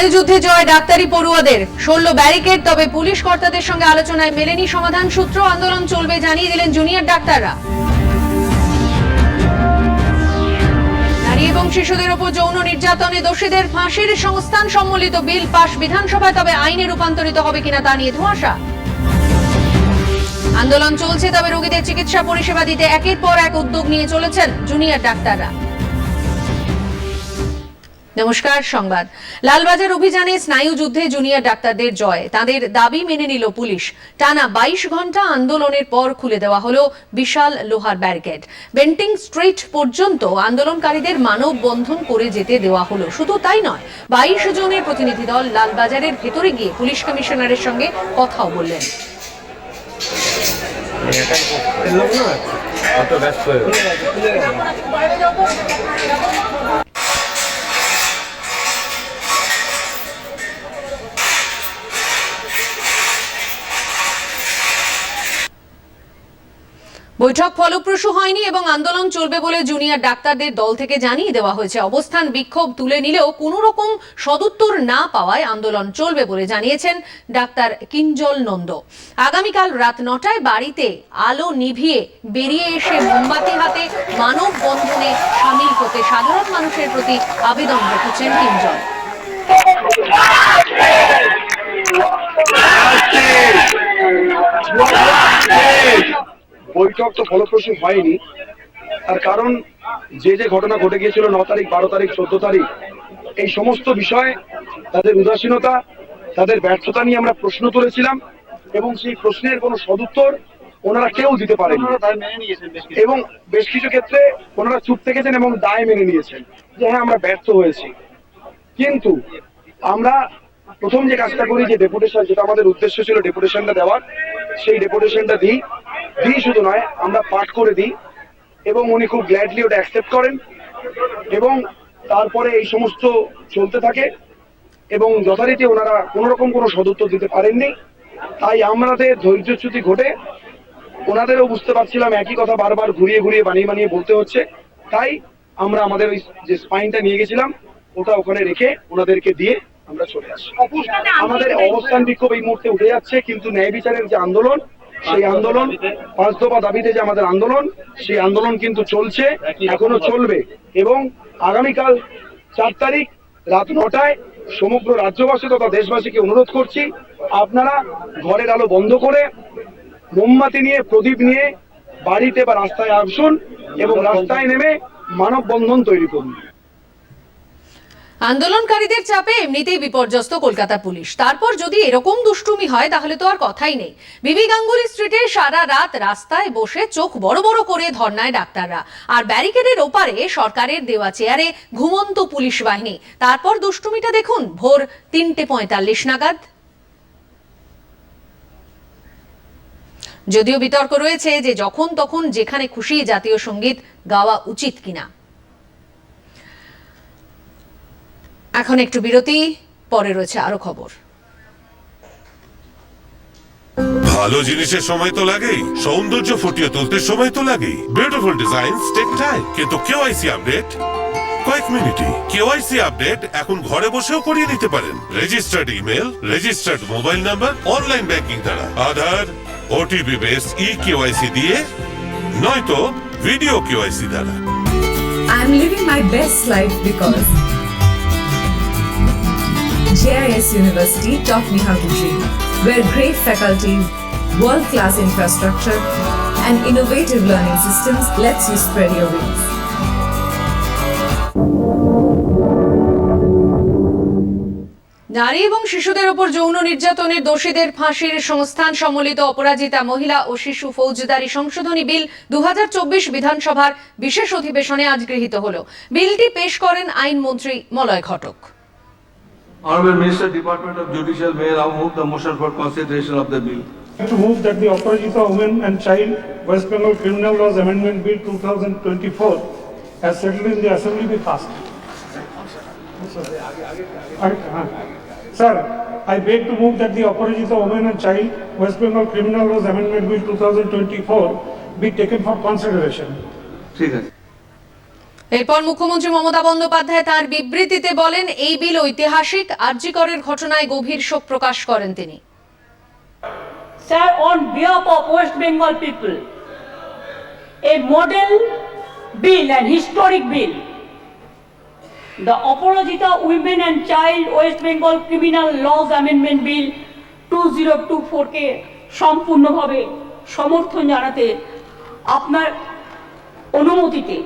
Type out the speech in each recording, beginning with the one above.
স্নায়ুযুদ্ধে জয় ডাক্তারি পড়ুয়াদের। সরল ব্যারিকেড, তবে পুলিশ কর্তাদের সঙ্গে আলোচনায় মেলেনি সমাধান সূত্র। আন্দোলন চলবে জানিয়ে দিলেন জুনিয়র ডাক্তাররা। নারী এবং শিশুদের উপর যৌন নির্যাতনে দোষীদের ফাঁসির সংস্থান সম্মিলিত বিল পাশ বিধানসভায়, তবে আইনে রূপান্তরিত হবে কিনা তা নিয়ে ধোঁয়াশা। আন্দোলন চলছে, তবে রোগীদের চিকিৎসা পরিষেবা দিতে একের পর এক উদ্যোগ নিয়ে চলেছেন জুনিয়র ডাক্তাররা। নমস্কার সংবাদ। লালবাজার অভিযানে স্নায়ু যুদ্ধে জুনিয়র ডাক্তারদের জয়। তাদের দাবি মেনে নিল পুলিশ। টানা বাইশ ঘণ্টা আন্দোলনের পর খুলে দেওয়া হলো বিশাল লোহার ব্যারিকেড। বেন্টিং স্ট্রিট পর্যন্ত আন্দোলনকারীদের মানব বন্ধন করে যেতে দেওয়া হলো। শুধু তাই নয় বাইশ জনের প্রতিনিধি দল লালবাজারের ভেতরে গিয়ে পুলিশ কমিশনারের সঙ্গে কথাও বললেন। বৈঠক ফলপ্রসূ হয়নি এবং আন্দোলন চলবে বলে জুনিয়র ডাক্তারদের দল থেকে জানিয়ে দেওয়া হয়েছে। অবস্থান বিক্ষোভ তুলে নিলেও কোনো রকম সদুত্তর না পাওয়ায় আন্দোলন চলবে বলে জানিয়েছেন ডাক্তার কিঞ্জল নন্দ। আগামীকাল রাত নটায় বাড়িতে আলো নিভিয়ে বেরিয়ে এসে মোমবাতি হাতে মানব বন্ধনে সামিল হতে সাধারণ মানুষের প্রতি আবেদন রেখেছেন কিঞ্জল। বৈঠক তো ফলপ্রসূ হয়নি। তার কারণ যে যে ঘটনা ঘটে গিয়েছিল ন তারিখ বারো তারিখ চোদ্দ তারিখ এই সমস্ত বিষয়ে তাদের উদাসীনতা তাদের ব্যর্থতা নিয়ে আমরা প্রশ্ন তুলেছিলাম এবং সেই প্রশ্নের কোনো সদুত্তর ওনারা কেউ দিতে পারেন। এবং বেশ কিছু ক্ষেত্রে ওনারা চুপ থেকেছেন এবং দায় মেনে নিয়েছেন যে হ্যাঁ আমরা ব্যর্থ হয়েছি। কিন্তু আমরা প্রথম যে কাজটা করি যে ডেপুটেশন যেটা আমাদের উদ্দেশ্য ছিল ডেপুটেশনটা দেওয়ার সেই ডেপুটেশনটা দিই। দিই শুধু নয় আমরা পাঠ করে দিই এবং উনি খুব গ্ল্যাডলি ওটা অ্যাকসেপ্ট করেন এবং তারপরে এই সমস্ত চলতে থাকে এবং যথারীতি ওনারা কোনো রকম কোনো সদুত্তর দিতে পারেননি। তাই আমাদের ধৈর্যচ্যুতি ঘটে। ওনাদেরও বুঝতে পারছিলাম একই কথা বারবার ঘুরিয়ে ঘুরিয়ে বানিয়ে বানিয়ে বলতে হচ্ছে। তাই আমরা আমাদের ওই যে স্পাইনটা নিয়ে গেছিলাম ওটা ওখানে রেখে ওনাদেরকে দিয়ে আমরা চলে আসি। আমাদের অবস্থান বিক্ষোভ এই মুহূর্তে উঠে যাচ্ছে কিন্তু ন্যায় বিচারের যে আন্দোলন সেই আন্দোলন পাঁচ দফা দাবিতে যে আমাদের আন্দোলন, সেই আন্দোলন কিন্তু চলছে, এখনও চলবে। এবং আগামীকাল চার তারিখ রাত নটায় সমগ্র রাজ্যবাসী তথা দেশবাসীকে অনুরোধ করছি, আপনারা ঘরের আলো বন্ধ করে মোমবাতি নিয়ে, প্রদীপ নিয়ে বাড়িতে বা রাস্তায় আসুন এবং রাস্তায় নেমে মানববন্ধন তৈরি করুন। আন্দোলনকারীদের চাপে এমনিতেই বিপর্যস্ত কলকাতা পুলিশ। তারপর যদি এরকম দুষ্টুমি হয়, তাহলে তো আর কথাই নেই। বিবি গাঙ্গুলি স্ট্রিটে সারা রাত রাস্তায় বসে চোখ বড় বড় করে ধর্নায় ডাক্তাররা। আর ব্যারিকেডের ওপারে সরকারের দেওয়া চেয়ারে ঘুমন্ত পুলিশ বাহিনী। তারপর দুষ্টুমিটা দেখুন, ভোর তিনটে পঁয়তাল্লিশ নাগাদ। যদিও বিতর্ক রয়েছে যে যখন তখন যেখানে খুশি জাতীয় সংগীত গাওয়া উচিত কিনা। এখন একটু বিরতি পরে রয়েছে আরও খবর। ভালো জিনিসের সময় তো লাগেই সৌন্দর্য ফুটিয়ে তুলতে সময় তো লাগেই। বিউটিফুল ডিজাইন টেক টাইম কিন্তু কেওয়াইসি আপডেট কয়েক মিনিটে কেওয়াইসি আপডেট এখন ঘরে বসেও করিয়ে নিতে পারেন। Registered email registered mobile number online banking দ্বারা। Aadhaar OTP base e KYC দিয়ে নয়তো ভিডিও কেওয়াইসি দ্বারা। I'm living my best life because JIS University taught me how to dream, where great faculty, world-class infrastructure, and innovative learning systems lets you spread your wings. নারী এবং শিশুদের উপর যৌন নির্যাতনের দোষীদের ফাঁসির সংস্থান সম্মিলিত অপরাজিতা মহিলা ও শিশু ফৌজদারি সংশোধনী বিল দু হাজার চব্বিশ বিধানসভার বিশেষ অধিবেশনে আজ গৃহীত হল বিলটি পেশ করেন আইনমন্ত্রী Malay Ghatak Honorable Minister, Department of Judicial, may I now move the motion for consideration of the bill. To move that the Aparajita Women and Child West Bengal Criminal Laws Amendment Bill 2024 as settled in the Assembly be passed. I- uh, Sir, I beg to move that the Aparajita Women and Child West Bengal Criminal Laws Amendment Bill 2024 be taken for consideration. ঠিক আছে এরপর মুখ্যমন্ত্রী মমতা বন্দ্যোপাধ্যায় তার বিবৃতিতে বলেন, এই বিল ঐতিহাসিক আর্জিকরের ঘটনায় গভীর শোক প্রকাশ করেন তিনি। Sir on behalf of West Bengal people a model bill and historic bill the Aparajita women and child West Bengal criminal laws amendment bill two zero two four সম্পূর্ণভাবে সমর্থন জানাতে আপনার অনুমতিতে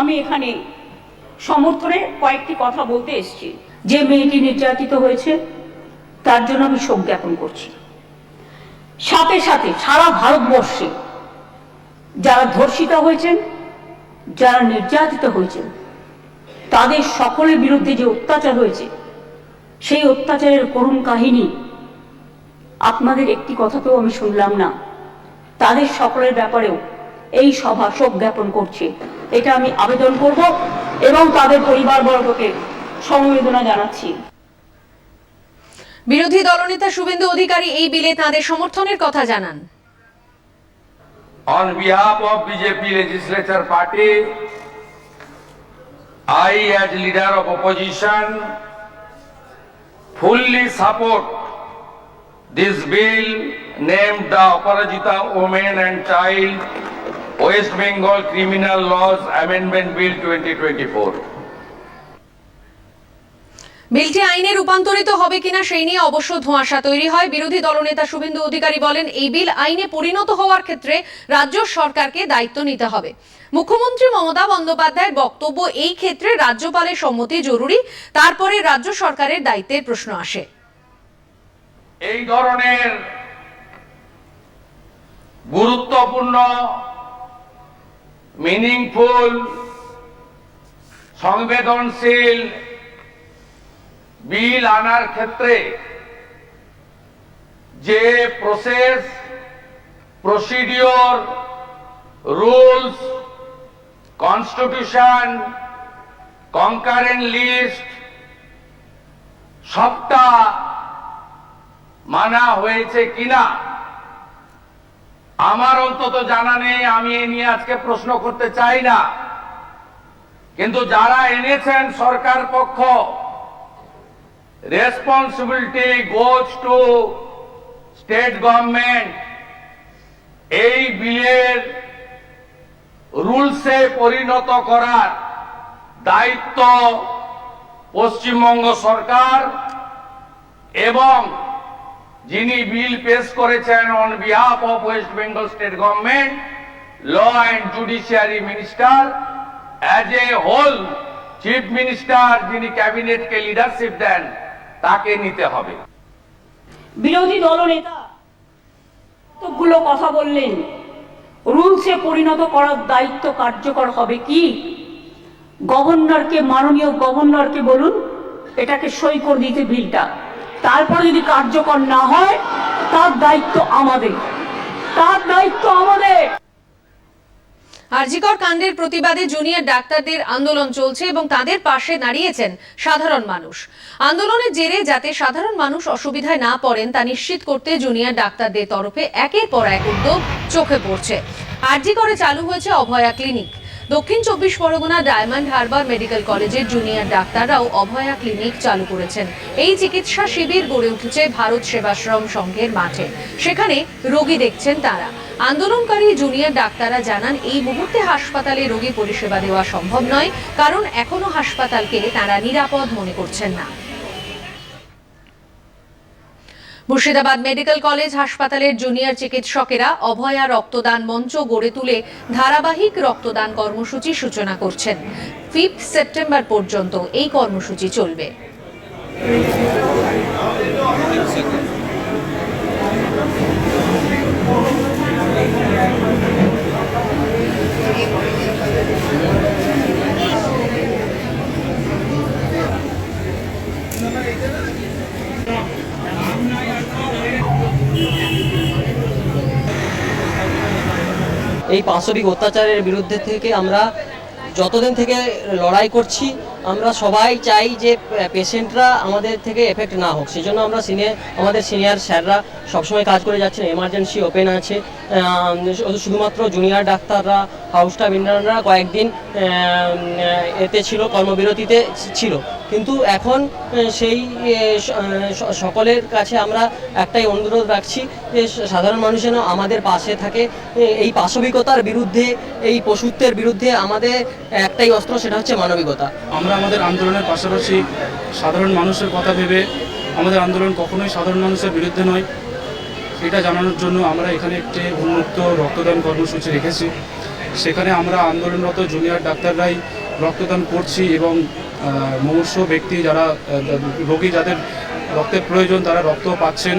আমি এখানে সমর্থনে কয়েকটি কথা বলতে এসেছি। যে মেয়েটি নির্যাতিত হয়েছে, তার জন্য আমি শোক জ্ঞাপন করছি। সাথে সাথে সারা ভারতবর্ষে যারা ধর্ষিতা হয়েছেন, যারা নির্যাতিত হয়েছেন, তাদের সকলের বিরুদ্ধে যে অত্যাচার হয়েছে, সেই অত্যাচারের করুণ কাহিনী আপনাদের একটি কথাতেও আমি শুনলাম না। তাদের সকলের ব্যাপারেও এই সভা শোক জ্ঞাপন করছে। এটা আমি আবেদন করব এবং তাদের পরিবারবর্গকে সমবেদনা জানাচ্ছি বিরোধী দলনেতা শুভেন্দু অধিকারী এই বিলে তাঁদের সমর্থনের কথা জানান On behalf of BJP legislature party, I as leader of opposition fully support this bill named the Aparajita Women and Child West Bengal Criminal Laws Amendment Bill 2024. বিলটি আইনে রূপান্তরিত হবে কিনা সেই নিয়ে অবশ্য ধোঁয়াশা তৈরি হয়। বিরোধী দলনেতা শুভেন্দু অধিকারী বলেন এই বিল আইনে পরিণত হওয়ার ক্ষেত্রে রাজ্য সরকারকে দায়িত্ব নিতে হবে। মুখ্যমন্ত্রী মমতা বন্দ্যোপাধ্যায়ের বক্তব্য এই ক্ষেত্রে রাজ্যপালের সম্মতি জরুরি। তারপরে রাজ্য সরকারের দায়িত্বের প্রশ্ন আসে। এই ধরনের গুরুত্বপূর্ণ মিনিংফুল সংবেদনশীল, বিল আনার ক্ষেত্রে যে process procedure rules constitution concurrent list সবটা মানা হয়েছে কিনা? আমার অন্তত জানা নেই, আমি এ নিয়ে আজকে প্রশ্ন করতে চাই না। কিন্তু যারা এনেছেন সরকার পক্ষ responsibility goes to state government এই বিলের রুলসে পরিণত করার দায়িত্ব পশ্চিমবঙ্গ সরকার এবং যিনি বিল পেশ করেছেন on behalf of West Bengal state government law and judiciary minister as a whole chief minister যিনি ক্যাবিনেটকে লিডারশিপ দেন, তাকে নিতে হবে। বিরোধী দলনেতা কতগুলো কথা বললেন। রুলসে পরিণত করার দায়িত্ব কার্যকর হবে কি? গভর্নরকে, মাননীয় গভর্নরকে বলুন, এটাকে সই করে দিতে বিলটা। তারপরে যদি কার্যকর না হয়, তার দায়িত্ব আমাদের। তার দায়িত্ব আমাদের। আরজিকর কাণ্ডের প্রতিবাদে জুনিয়র ডাক্তারদের আন্দোলন চলছে এবং তাদের পাশে দাঁড়িয়েছেন সাধারণ মানুষ। আন্দোলনের জেরে যাতে সাধারণ মানুষ অসুবিধায় না পড়েন, তা নিশ্চিত করতে জুনিয়র ডাক্তারদের তরফে একের পর এক উদ্যোগ চোখে পড়ছে। আরজিকরে চালু হয়েছে অভয়া ক্লিনিক। দক্ষিণ চব্বিশ পরগনা ডায়মন্ড হারবার মেডিকেল কলেজের জুনিয়র ডাক্তাররাও অভয়া ক্লিনিক চালু করেছেন। এই চিকিৎসা শিবির গড়ে উঠেছে ভারত সেবাশ্রম সংঘের মাঠে। সেখানে রোগী দেখছেন তারা। আন্দোলনকারী জুনিয়র ডাক্তাররা জানান, এই মুহূর্তে হাসপাতালে রোগী পরিষেবা দেওয়া সম্ভব নয়, কারণ এখনও হাসপাতালকে তারা নিরাপদ মনে করছেন না। মুর্শিদাবাদ মেডিকেল কলেজ হাসপাতালের জুনিয়র চিকিৎসকেরা অভয়া রক্তদান মঞ্চ গড়ে তুলে ধারাবাহিক রক্তদান কর্মসূচি সূচনা করছেন। ফিফথ সেপ্টেম্বর পর্যন্ত এই কর্মসূচি চলবে। এই পাশবিক অত্যাচারের বিরুদ্ধে থেকে আমরা যতদিন থেকে লড়াই করছি, আমরা সবাই চাই যে পেশেন্টরা আমাদের থেকে এফেক্ট না হোক। সেই জন্য আমরা সিনিয়র আমাদের সিনিয়র স্যাররা সবসময় কাজ করে যাচ্ছেন। এমার্জেন্সি ওপেন আছে। শুধুমাত্র জুনিয়র ডাক্তাররা হাউস স্টাফ কয়েকদিন এতে ছিল, কর্মবিরতিতে ছিল। কিন্তু এখন সেই সকলের কাছে আমরা একটাই অনুরোধ রাখছি যে সাধারণ মানুষ যেন আমাদের পাশে থাকে। এই পাশবিকতার বিরুদ্ধে, এই পশুত্বের বিরুদ্ধে আমাদের একটাই অস্ত্র, সেটা হচ্ছে মানবিকতা। আমরা আমাদের আন্দোলনের পাশাপাশি সাধারণ মানুষের কথা ভেবে, আমাদের আন্দোলন কখনোই সাধারণ মানুষের বিরুদ্ধে নয়। এটা জানানোর জন্য আমরা এখানে একটি উন্মুক্ত রক্তদান কর্মসূচি রেখেছি। সেখানে আমরা আন্দোলনরত জুনিয়র ডাক্তাররাই রক্তদান করছি এবং মৌর্ষ ব্যক্তি যারা রোগী যাদের রক্তের প্রয়োজন তারা রক্ত পাচ্ছেন।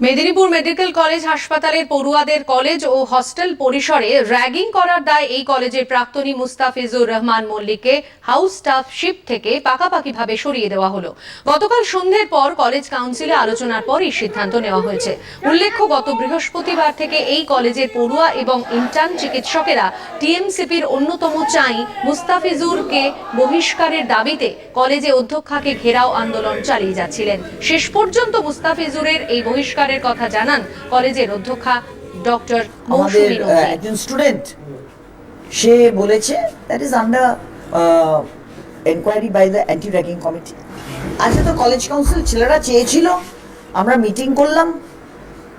মেদিনীপুর মেডিকেল কলেজ হাসপাতালের পড়ুয়াদের কলেজ ও হস্টেল পরিসরে র্যাগিং করার দায় এই কলেজের প্রাক্তনী মুস্তাফিজুর রহমান মল্লিককে হাউস স্টাফ শিপ থেকে পাকাপাকিভাবে সরিয়ে দেওয়া হলো। গতকাল সন্ধ্যের পর কলেজ কাউন্সিলে আলোচনার পর এই সিদ্ধান্ত নেওয়া হয়েছে। উল্লেখ্য, গত বৃহস্পতিবার থেকে এই কলেজের পড়ুয়া এবং ইন্টার্ন চিকিৎসকেরা টিএমসিপির অন্যতম চাই মুস্তাফিজুরকে বহিষ্কারের দাবিতে কলেজে অধ্যক্ষাকে ঘেরাও আন্দোলন চালিয়ে যাচ্ছিলেন। শেষ পর্যন্ত মুস্তাফিজুরের এই বহিষ্কারের কথা জানান কলেজের অধ্যক্ষা ডক্টর আমাদের একজন স্টুডেন্ট সে বলেছে that is under enquiry by the anti ragging committee আজকে তো কলেজ কাউন্সিল ছেলেরা চেয়েছিল আমরা মিটিং করলাম।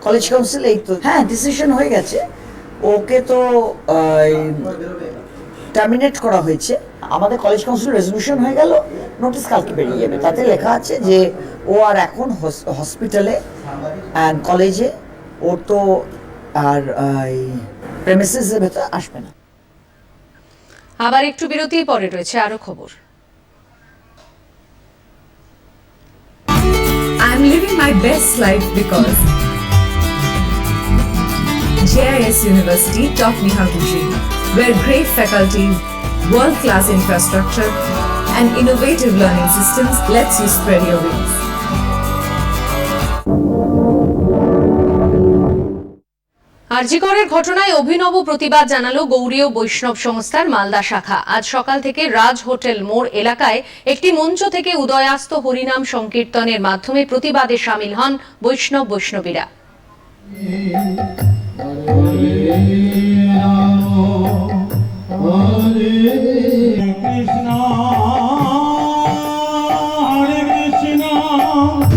কলেজ কাউন্সিল এই তো হ্যাঁ ডিসিশন হয়ে গেছে। ওকে তো টার্মিনেট করা হয়েছে। আমাদের কলেজ কাউন্সিল রেজলিউশন হয়ে গেল নোটিশ কালকে বেরিয়ে যাবে। তাতে লেখা আছে যে ও আর এখন হসপিটালে অ্যান্ড কলেজে ওর তো আর প্রেমিসেসের ভেতর আসবে না। আবার একটু বিরতি পরে রয়েছে আরও খবর। I'm living my best life because JIS University taught me how to dream, where great faculty, world-class infrastructure, and innovative learning systems lets you spread your wings. আরজিকরের ঘটনায় অভিনব প্রতিবাদ জানালো গৌরীয় বৈষ্ণব সংস্থার মালদা শাখা। আজ সকাল থেকে রাজ হোটেল মোড় এলাকায় একটি মঞ্চ থেকে উদয়াস্ত হরিনাম সংকীর্তনের মাধ্যমে প্রতিবাদে সামিল হন বৈষ্ণব বৈষ্ণবীরা।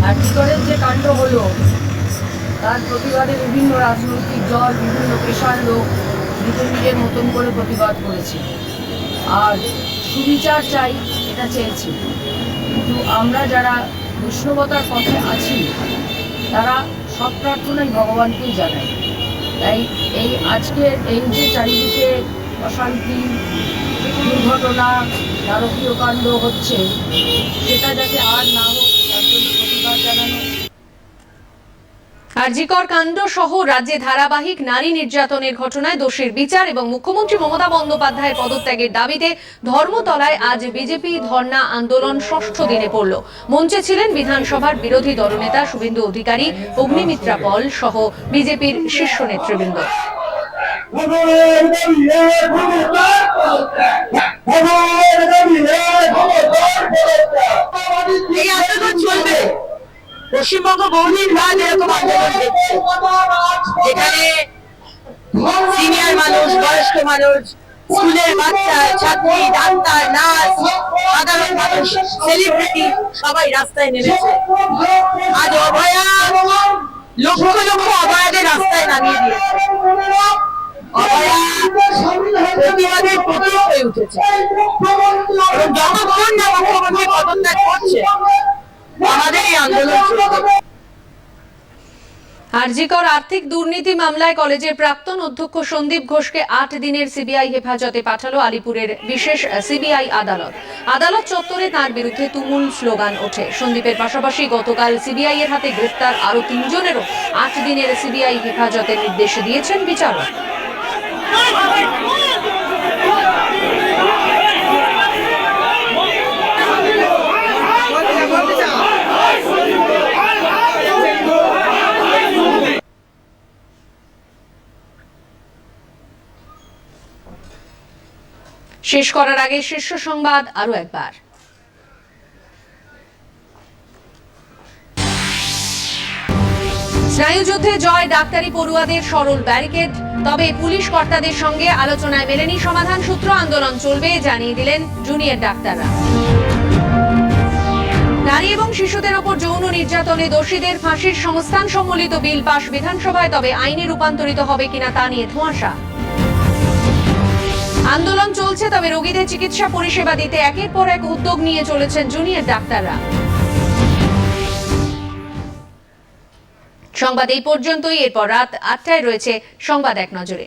আর্টিকলের যে কাণ্ড হলো? তার প্রতিবাদে বিভিন্ন রাজনৈতিক দল বিভিন্ন পেশার লোক নিজের নিজের মতন করে প্রতিবাদ করেছে। আর সুবিচার চাই এটা চেয়েছি। কিন্তু আমরা যারা বৈষ্ণবতার পথে আছি তারা সব প্রার্থনাই ভগবানকেই জানাই তাই এই আজকের এই যে চারিদিকে অশান্তি, দুর্ঘটনা, নারকীয় কাণ্ড হচ্ছে, সেটা যাতে আর না হোক, তার জন্য প্রতিবাদ জানানো। আরজিকর কাণ্ড সহ রাজ্যে ধারাবাহিক নারী নির্যাতনের ঘটনায় দোষীর বিচার এবং মুখ্যমন্ত্রী মমতা বন্দ্যোপাধ্যায়ের পদত্যাগের দাবিতে ধর্মতলায় আজ বিজেপি ধর্ণা আন্দোলন ষষ্ঠ দিনে পড়ল। মঞ্চে ছিলেন বিধানসভার বিরোধী দলনেতা শুভেন্দু অধিকারী, অগ্নিমিত্রা পল সহ বিজেপির শীর্ষ নেতৃবৃন্দ। এই আন্দোলন চলবে। পশ্চিমবঙ্গ বহুদিন বাদ এরকম যেখানে সিনিয়র মানুষ, বয়স্ক মানুষ, স্কুলের বাচ্চা, ছাত্রী, ডাক্তার, নার্স, সাধারণ মানুষ সেলিব্রিটি সবাই রাস্তায় নেমেছে। আজ অভয়া লক্ষ লক্ষ অভয়াদের রাস্তায় নামিয়ে দিয়েছে। প্রতিবাদের আরজিকর আর্থিক দুর্নীতি মামলায় কলেজের প্রাক্তন অধ্যক্ষ সন্দীপ ঘোষকে আট দিনের সিবিআই হেফাজতে পাঠালো আলিপুরের বিশেষ সিবিআই আদালত। আদালত চত্বরে তার বিরুদ্ধে তুমুল স্লোগান ওঠে। সন্দীপের পাশাপাশি গতকাল সিবিআই এর হাতে গ্রেপ্তার আরও তিনজনেরও আট দিনের সিবিআই হেফাজতের নির্দেশ দিয়েছেন বিচারক। শেষ করার আগে শীর্ষ সংবাদ আরও একবার। স্নায়ুযুদ্ধে জয় ডাক্তারি পড়ুয়াদের সরল ব্যারিকেড। তবে পুলিশ কর্তাদের সঙ্গে আলোচনায় মেলেনি সমাধান সূত্র, আন্দোলন চলবে জানিয়ে দিলেন জুনিয়র ডাক্তাররা। নারী এবং শিশুদের ওপর যৌন নির্যাতনে দোষীদের ফাঁসির সংস্থান সম্বলিত বিল পাশ বিধানসভায়, তবে আইনে রূপান্তরিত হবে কিনা তা নিয়ে ধোঁয়াশা। আন্দোলন চলছে, তবে রোগীদের চিকিৎসা পরিষেবা দিতে একের পর এক উদ্যোগ নিয়ে চলেছেন জুনিয়র ডাক্তাররা। সংবাদ এই পর্যন্তই। এরপর রাত আটটায় রয়েছে সংবাদ এক নজরে।